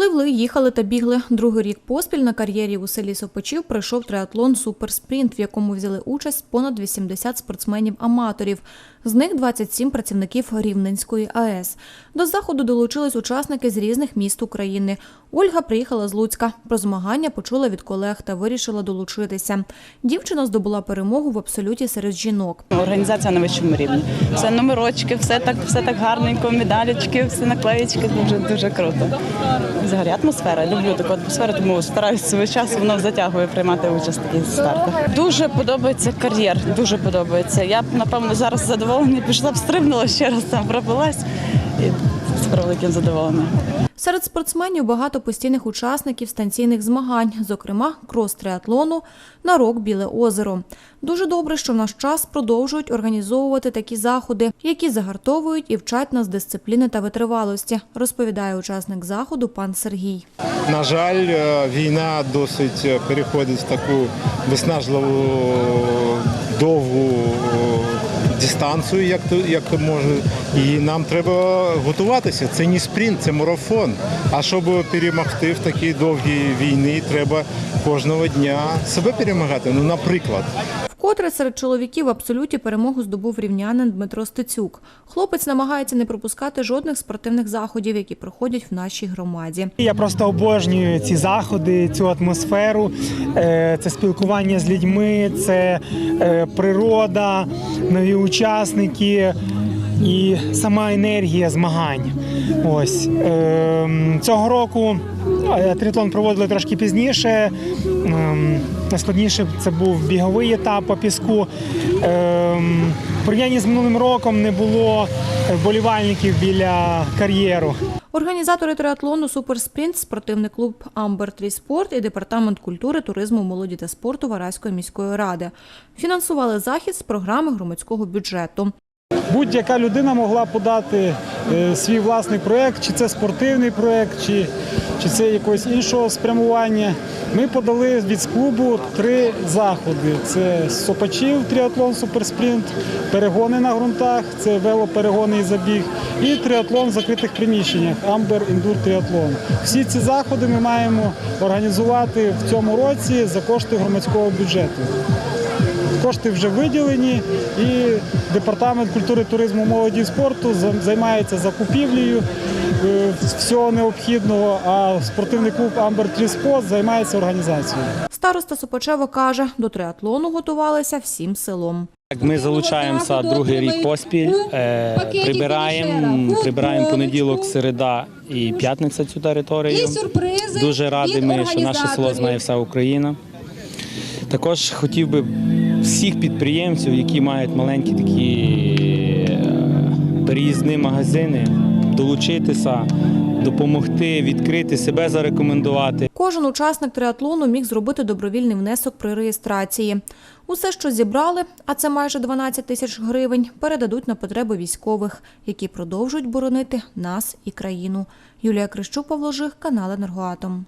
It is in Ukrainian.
Пливли, їхали та бігли. Другий рік поспіль на кар'єрі у селі Сопочів пройшов триатлон «Суперспринт», в якому взяли участь понад 80 спортсменів-аматорів. З них 27 працівників Рівненської АЕС. До заходу долучились учасники з різних міст України. Ольга приїхала з Луцька. Про змагання почула від колег та вирішила долучитися. Дівчина здобула перемогу в абсолюті серед жінок. Організація на вищому рівні. Все номерочки, все так, все так гарненько, медалічки, все наклеїчки. Дуже дуже круто. Взагалі атмосфера. Люблю таку атмосферу, тому стараюся свій час, воно затягує приймати участь в таких стартах. Дуже подобається кар'єр. Дуже подобається. Я напевно зараз задоволена, пішла б стрибнула ще раз там пробилась з превеликим задоволенням. Серед спортсменів багато постійних учасників станційних змагань, зокрема крос-триатлону на рок Біле озеро. Дуже добре, що в наш час продовжують організовувати такі заходи, які загартовують і вчать нас дисципліни та витривалості, розповідає учасник заходу пан Сергій. На жаль, е, війна досить е, переходить в таку виснажливу довгу дистанцію, як то, як то може. І нам треба готуватися. Це не спринт, це марафон. А щоб перемогти в такій довгій війні, треба кожного дня себе перемагати. Ну, наприклад. Вкотре серед чоловіків в абсолюті перемогу здобув рівнянин Дмитро Стецюк. Хлопець намагається не пропускати жодних спортивних заходів, які проходять в нашій громаді. Я просто обожнюю ці заходи, цю атмосферу. Е, Це спілкування з людьми, це е, природа, нові учасники і сама енергія змагань. Ось Ем, цього року е, тріатлон проводили трошки пізніше. Ем, Найскладніше це був біговий етап по піску. Ем, порівнянні з минулим роком не було вболівальників біля кар'єру. Організатори триатлону Суперспринт, спортивний клуб Амбер Тріспорт і департамент культури, туризму, молоді та спорту Вараської міської ради фінансували захід з програми громадського бюджету. Будь-яка людина могла подати е, свій власний проєкт, чи це спортивний проєкт, чи, чи це якогось іншого спрямування. Ми подали від клубу три заходи: це Сопачів, тріатлон, суперспринт, перегони на ґрунтах, це велоперегони і забіг, і тріатлон в закритих приміщеннях Амбер Індур Тріатлон. Всі ці заходи ми маємо організувати в цьому році за кошти громадського бюджету. Кошти вже виділені, і департамент культури, туризму, молоді і спорту займається закупівлею е, всього необхідного. А спортивний клуб Амбер Тріспорт займається організацією. Староста Сопачева каже, до триатлону готувалися всім селом. Ми залучаємося другий рік поспіль, е, прибираємо, прибираємо понеділок, середа і п'ятниця цю територію. Дуже радий, ми, що наше село знає вся Україна. Також хотів би всіх підприємців, які мають маленькі такі переїзні магазини, долучитися, допомогти, відкрити себе зарекомендувати. Кожен учасник триатлону міг зробити добровільний внесок при реєстрації. Усе, що зібрали, а це майже 12 тисяч гривень, передадуть на потреби військових, які продовжують боронити нас і країну. Юлія Крищук, Павло Жих, канал «Енергоатом».